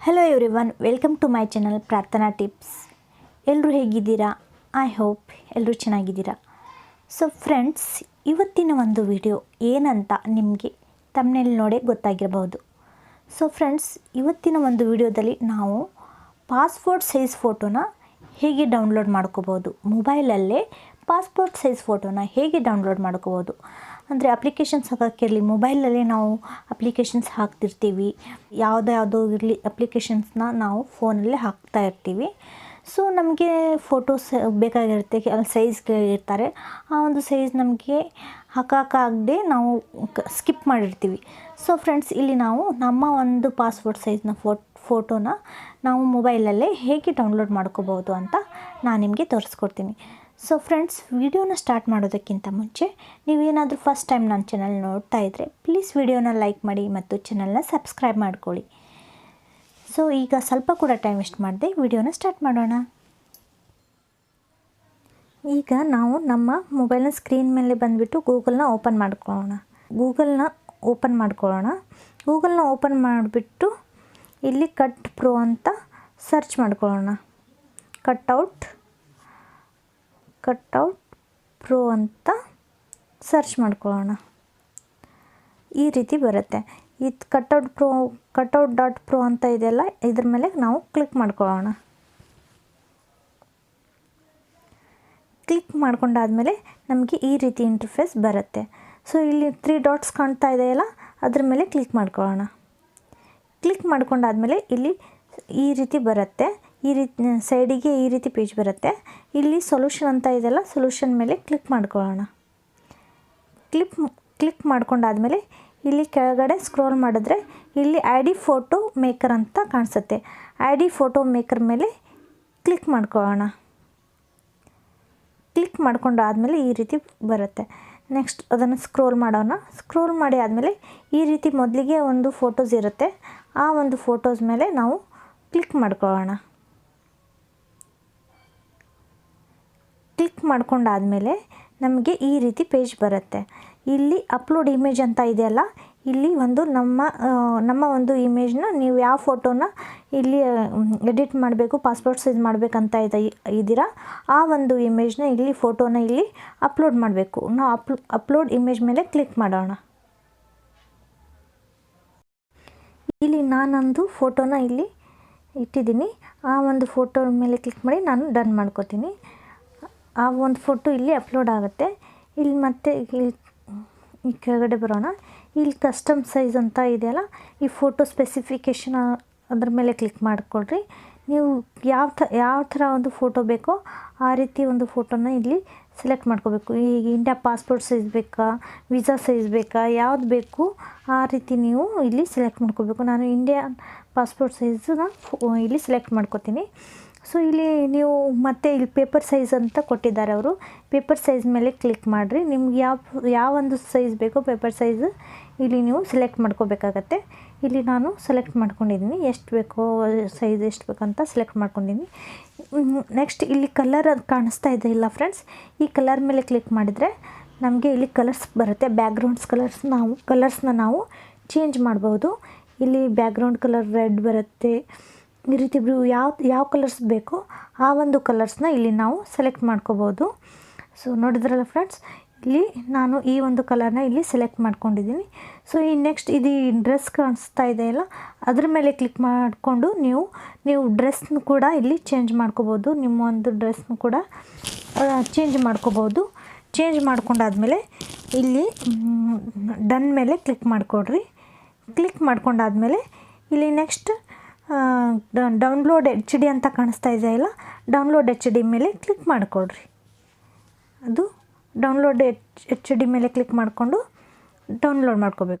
Hello everyone welcome to my channel Prarthana tips ಎಲ್ಲರೂ ಹೇಗಿದ್ದೀರಾ? I hope ಎಲ್ಲರೂ ಚೆನ್ನಾಗಿದ್ದೀರಾ? ಸೊ ಫ್ರೆಂಡ್ಸ್ ಇವತ್ತಿನ ಒಂದು ವಿಡಿಯೋ ಏನಂತ ನಿಮಗೆ ತಮ್ಮನೇಲಿ ನೋಡೇ ಗೊತ್ತಾಗಿರಬಹುದು. ಸೊ ಫ್ರೆಂಡ್ಸ್ ಇವತ್ತಿನ ಒಂದು ವಿಡಿಯೋದಲ್ಲಿ ನಾವು ಪಾಸ್ಪೋರ್ಟ್ ಸೈಜ್ ಫೋಟೋನ ಹೇಗೆ ಡೌನ್ಲೋಡ್ ಮಾಡ್ಕೋಬೋದು ಮೊಬೈಲಲ್ಲೇ ಪಾಸ್ಪೋರ್ಟ್ ಸೈಜ್ ಫೋಟೋನ ಹೇಗೆ ಡೌನ್ಲೋಡ್ ಮಾಡ್ಕೋಬೋದು ಅಂದರೆ ಅಪ್ಲಿಕೇಶನ್ಸ್ ಹಾಕೋಕ್ಕಿರಲಿ ಮೊಬೈಲಲ್ಲೇ ನಾವು ಅಪ್ಲಿಕೇಶನ್ಸ್ ಹಾಕ್ತಿರ್ತೀವಿ. ಯಾವುದೋ ಯಾವುದೋ ಇರಲಿ ಅಪ್ಲಿಕೇಶನ್ಸ್ನ ನಾವು ಫೋನಲ್ಲೇ ಹಾಕ್ತಾ ಇರ್ತೀವಿ. ಸೊ ನಮಗೆ ಫೋಟೋಸ್ ಬೇಕಾಗಿರುತ್ತೆ ಅಲ್ಲಿ ಸೈಜ್ ಕೇಳಿರ್ತಾರೆ ಆ ಒಂದು ಸೈಜ್ ನಮಗೆ ಹಾಕೋಕ್ಕಾಗದೆ ನಾವು ಸ್ಕಿಪ್ ಮಾಡಿರ್ತೀವಿ. ಸೊ ಫ್ರೆಂಡ್ಸ್ ಇಲ್ಲಿ ನಾವು ನಮ್ಮ ಒಂದು ಪಾಸ್ಪೋರ್ಟ್ ಸೈಜ್ನ ಫೋಟ್ ಫೋಟೋನ ನಾವು ಮೊಬೈಲಲ್ಲೇ ಹೇಗೆ ಡೌನ್ಲೋಡ್ ಮಾಡ್ಕೋಬೋದು ಅಂತ ನಾನು ನಿಮಗೆ ತೋರಿಸ್ಕೊಡ್ತೀನಿ. ಸೊ ಫ್ರೆಂಡ್ಸ್ ವಿಡಿಯೋನ ಸ್ಟಾರ್ಟ್ ಮಾಡೋದಕ್ಕಿಂತ ಮುಂಚೆ ನೀವೇನಾದರೂ ಫಸ್ಟ್ ಟೈಮ್ ನನ್ನ ಚಾನಲ್ ನೋಡ್ತಾ ಇದ್ದರೆ ಪ್ಲೀಸ್ ವಿಡಿಯೋನ ಲೈಕ್ ಮಾಡಿ ಮತ್ತು ಚಾನಲ್ನ ಸಬ್ಸ್ಕ್ರೈಬ್ ಮಾಡ್ಕೊಳ್ಳಿ. ಸೊ ಈಗ ಸ್ವಲ್ಪ ಕೂಡ ಟೈಮ್ ವೇಸ್ಟ್ ಮಾಡದೆ ವಿಡಿಯೋನ ಸ್ಟಾರ್ಟ್ ಮಾಡೋಣ. ಈಗ ನಾವು ನಮ್ಮ ಮೊಬೈಲ್ನ ಸ್ಕ್ರೀನ್ ಮೇಲೆ ಬಂದುಬಿಟ್ಟು ಗೂಗಲ್ನ ಓಪನ್ ಮಾಡ್ಕೊಳ್ಳೋಣ. ಗೂಗಲ್ನ ಓಪನ್ ಮಾಡ್ಕೊಳ್ಳೋಣ. ಗೂಗಲ್ನ ಓಪನ್ ಮಾಡಿಬಿಟ್ಟು ಇಲ್ಲಿ ಕಟ್ ಪ್ರೋ ಅಂತ ಸರ್ಚ್ ಮಾಡ್ಕೊಳ್ಳೋಣ. ಕಟ್ಔಟ್ ಕಟ್ಔಟ್ ಪ್ರೋ ಅಂತ ಸರ್ಚ್ ಮಾಡ್ಕೊಳ್ಳೋಣ. ಈ ರೀತಿ ಬರುತ್ತೆ. ಇದು cutout pro cutout dot pro ಅಂತ ಇದೆಯಲ್ಲ, ಇದ್ರ ಮೇಲೆ ನಾವು ಕ್ಲಿಕ್ ಮಾಡ್ಕೊಳ್ಳೋಣ. ಕ್ಲಿಕ್ ಮಾಡ್ಕೊಂಡಾದಮೇಲೆ ನಮಗೆ ಈ ರೀತಿ ಇಂಟರ್ಫೇಸ್ ಬರುತ್ತೆ. ಸೊ, ಇಲ್ಲಿ ತ್ರೀ ಡಾಟ್ಸ್ ಕಾಣ್ತಾ ಇದೆಯಲ್ಲ, ಅದ್ರ ಮೇಲೆ ಕ್ಲಿಕ್ ಮಾಡ್ಕೊಳ್ಳೋಣ. ಕ್ಲಿಕ್ ಮಾಡ್ಕೊಂಡಾದಮೇಲೆ ಇಲ್ಲಿ ಈ ರೀತಿ ಬರುತ್ತೆ. ಈ ರೀತಿ ಸೈಡಿಗೆ ಈ ರೀತಿ ಪೇಜ್ ಬರುತ್ತೆ. ಇಲ್ಲಿ ಸೊಲ್ಯೂಷನ್ ಅಂತ ಇದೆಲ್ಲ ಸೊಲ್ಯೂಷನ್ ಮೇಲೆ ಕ್ಲಿಕ್ ಮಾಡ್ಕೊಳ್ಳೋಣ. ಕ್ಲಿಕ್ ಕ್ಲಿಕ್ ಮಾಡ್ಕೊಂಡಾದಮೇಲೆ ಇಲ್ಲಿ ಕೆಳಗಡೆ ಸ್ಕ್ರೋಲ್ ಮಾಡಿದ್ರೆ ಇಲ್ಲಿ ಐ ಡಿ ಫೋಟೋ ಮೇಕರ್ ಅಂತ ಕಾಣಿಸುತ್ತೆ. ಐ ಡಿ ಫೋಟೋ ಮೇಕರ್ ಮೇಲೆ ಕ್ಲಿಕ್ ಮಾಡ್ಕೊಳ್ಳೋಣ. ಕ್ಲಿಕ್ ಮಾಡ್ಕೊಂಡಾದಮೇಲೆ ಈ ರೀತಿ ಬರುತ್ತೆ. ನೆಕ್ಸ್ಟ್ ಅದನ್ನು ಸ್ಕ್ರೋಲ್ ಮಾಡೋಣ. ಸ್ಕ್ರೋಲ್ ಮಾಡಿ ಆದಮೇಲೆ ಈ ರೀತಿ ಮೊದಲಿಗೆ ಒಂದು ಫೋಟೋಸ್ ಇರುತ್ತೆ. ಆ ಒಂದು ಫೋಟೋಸ್ ಮೇಲೆ ನಾವು ಕ್ಲಿಕ್ ಮಾಡ್ಕೊಳ್ಳೋಣ. ಕ್ಲಿಕ್ ಮಾಡ್ಕೊಂಡಾದಮೇಲೆ ನಮಗೆ ಈ ರೀತಿ ಪೇಜ್ ಬರುತ್ತೆ. ಇಲ್ಲಿ ಅಪ್ಲೋಡ್ ಇಮೇಜ್ ಅಂತ ಇದೆಯಲ್ಲ, ಇಲ್ಲಿ ಒಂದು ನಮ್ಮ ನಮ್ಮ ಒಂದು ಇಮೇಜ್ನ ನೀವು ಯಾವ ಫೋಟೋನ ಇಲ್ಲಿ ಎಡಿಟ್ ಮಾಡಬೇಕು ಪಾಸ್ಪೋರ್ಟ್ ಸೈಜ್ ಮಾಡಬೇಕಂತ ಇದೆ, ಇದ್ದೀರಾ, ಆ ಒಂದು ಇಮೇಜ್ನ ಇಲ್ಲಿ ಫೋಟೋನ ಇಲ್ಲಿ ಅಪ್ಲೋಡ್ ಮಾಡಬೇಕು. ನಾವು ಅಪ್ಲೋ, ಅಪ್ಲೋಡ್ ಇಮೇಜ್ ಮೇಲೆ ಕ್ಲಿಕ್ ಮಾಡೋಣ. ಇಲ್ಲಿ ನಾನೊಂದು ಫೋಟೋನ ಇಲ್ಲಿ ಇಟ್ಟಿದ್ದೀನಿ. ಆ ಒಂದು ಫೋಟೋ ಮೇಲೆ ಕ್ಲಿಕ್ ಮಾಡಿ ನಾನು ಡನ್ ಮಾಡ್ಕೋತೀನಿ. ಆ ಒಂದು ಫೋಟೋ ಇಲ್ಲಿ ಅಪ್ಲೋಡ್ ಆಗುತ್ತೆ. ಇಲ್ಲಿ ಮತ್ತೆ ಇಲ್ಲಿ ಈ ಕೆಳಗಡೆ ಬರೋಣ. ಇಲ್ಲಿ ಕಸ್ಟಮ್ ಸೈಜ್ ಅಂತ ಇದೆಯಲ್ಲ, ಈ ಫೋಟೋ ಸ್ಪೆಸಿಫಿಕೇಷನ್ ಅದ್ರ ಮೇಲೆ ಕ್ಲಿಕ್ ಮಾಡಿಕೊಳ್ರಿ. ನೀವು ಯಾವ ಥ, ಯಾವ ಥರ ಒಂದು ಫೋಟೋ ಬೇಕೋ ಆ ರೀತಿ ಒಂದು ಫೋಟೋನ ಇಲ್ಲಿ ಸೆಲೆಕ್ಟ್ ಮಾಡ್ಕೋಬೇಕು. ಈಗ ಇಂಡಿಯಾ ಪಾಸ್ಪೋರ್ಟ್ ಸೈಜ್ ಬೇಕಾ, ವೀಸಾ ಸೈಜ್ ಬೇಕಾ, ಯಾವ್ದು ಬೇಕು ಆ ರೀತಿ ನೀವು ಇಲ್ಲಿ ಸೆಲೆಕ್ಟ್ ಮಾಡ್ಕೋಬೇಕು. ನಾನು ಇಂಡಿಯಾ ಪಾಸ್ಪೋರ್ಟ್ ಸೈಜನ್ನ ಇಲ್ಲಿ ಸೆಲೆಕ್ಟ್ ಮಾಡ್ಕೋತೀನಿ. ಸೊ ಇಲ್ಲಿ ನೀವು ಮತ್ತೆ ಇಲ್ಲಿ ಪೇಪರ್ ಸೈಜ್ ಅಂತ ಕೊಟ್ಟಿದ್ದಾರೆ ಅವರು. ಪೇಪರ್ ಸೈಜ್ ಮೇಲೆ ಕ್ಲಿಕ್ ಮಾಡಿರಿ. ನಿಮ್ಗೆ ಯಾವ ಯಾವ ಒಂದು ಸೈಜ್ ಬೇಕೋ ಪೇಪರ್ ಸೈಜ್ ಇಲ್ಲಿ ನೀವು ಸೆಲೆಕ್ಟ್ ಮಾಡ್ಕೋಬೇಕಾಗತ್ತೆ. ಇಲ್ಲಿ ನಾನು ಸೆಲೆಕ್ಟ್ ಮಾಡ್ಕೊಂಡಿದ್ದೀನಿ. ಎಷ್ಟು ಬೇಕೋ ಸೈಜ್ ಎಷ್ಟು ಬೇಕಂತ ಸೆಲೆಕ್ಟ್ ಮಾಡ್ಕೊಂಡಿದ್ದೀನಿ. ನೆಕ್ಸ್ಟ್ ಇಲ್ಲಿ ಕಲರ್ ಕಾಣಿಸ್ತಾ ಇದೆ ಇಲ್ಲ ಫ್ರೆಂಡ್ಸ್ ಈ ಕಲರ್ ಮೇಲೆ ಕ್ಲಿಕ್ ಮಾಡಿದರೆ ನಮಗೆ ಇಲ್ಲಿ ಕಲರ್ಸ್ ಬರುತ್ತೆ. ಬ್ಯಾಕ್ಗ್ರೌಂಡ್ಸ್ ಕಲರ್ಸ್ ನಾವು ಕಲರ್ಸ್ನ ನಾವು ಚೇಂಜ್ ಮಾಡ್ಬೋದು. ಇಲ್ಲಿ ಬ್ಯಾಕ್ಗ್ರೌಂಡ್ ಕಲರ್ ರೆಡ್ ಬರುತ್ತೆ. ಈ ರೀತಿ ಬ್ಲೂ ಯಾವ ಯಾವ ಕಲರ್ಸ್ ಬೇಕೋ ಆ ಒಂದು ಕಲರ್ಸ್ನ ಇಲ್ಲಿ ನಾವು ಸೆಲೆಕ್ಟ್ ಮಾಡ್ಕೋಬೋದು. ಸೊ ನೋಡಿದ್ರಲ್ಲ ಫ್ರೆಂಡ್ಸ್ ಇಲ್ಲಿ ನಾನು ಈ ಒಂದು ಕಲರ್ನ ಇಲ್ಲಿ ಸೆಲೆಕ್ಟ್ ಮಾಡ್ಕೊಂಡಿದ್ದೀನಿ. ಸೊ ಈ ನೆಕ್ಸ್ಟ್ ಇದು ಡ್ರೆಸ್ ಕಾಣಿಸ್ತಾ ಇದೆಯಲ್ಲ ಅದ್ರ ಮೇಲೆ ಕ್ಲಿಕ್ ಮಾಡಿಕೊಂಡು ನೀವು ನೀವು ಡ್ರೆಸ್ನ ಕೂಡ ಇಲ್ಲಿ ಚೇಂಜ್ ಮಾಡ್ಕೋಬೋದು. ನಿಮ್ಮ ಒಂದು ಡ್ರೆಸ್ನು ಕೂಡ ಚೇಂಜ್ ಮಾಡ್ಕೋಬೋದು. ಚೇಂಜ್ ಮಾಡ್ಕೊಂಡಾದ್ಮೇಲೆ ಇಲ್ಲಿ ಡನ್ ಮೇಲೆ ಕ್ಲಿಕ್ ಮಾಡಿಕೊಡ್ರಿ. ಕ್ಲಿಕ್ ಮಾಡ್ಕೊಂಡಾದ್ಮೇಲೆ ಇಲ್ಲಿ ನೆಕ್ಸ್ಟ್ ಡೌನ್ಲೋಡ್ ಎಚ್ ಡಿ ಅಂತ ಕಾಣಿಸ್ತಾ ಇದೆಯಲ್ಲ ಡೌನ್ಲೋಡ್ ಎಚ್ ಡಿ ಮೇಲೆ ಕ್ಲಿಕ್ ಮಾಡಿಕೊಡ್ರಿ. ಅದು ಡೌನ್ಲೋಡ್ ಎಚ್ ಎಚ್ ಡಿ ಮೇಲೆ ಕ್ಲಿಕ್ ಮಾಡಿಕೊಂಡು ಡೌನ್ಲೋಡ್ ಮಾಡ್ಕೋಬೇಕು.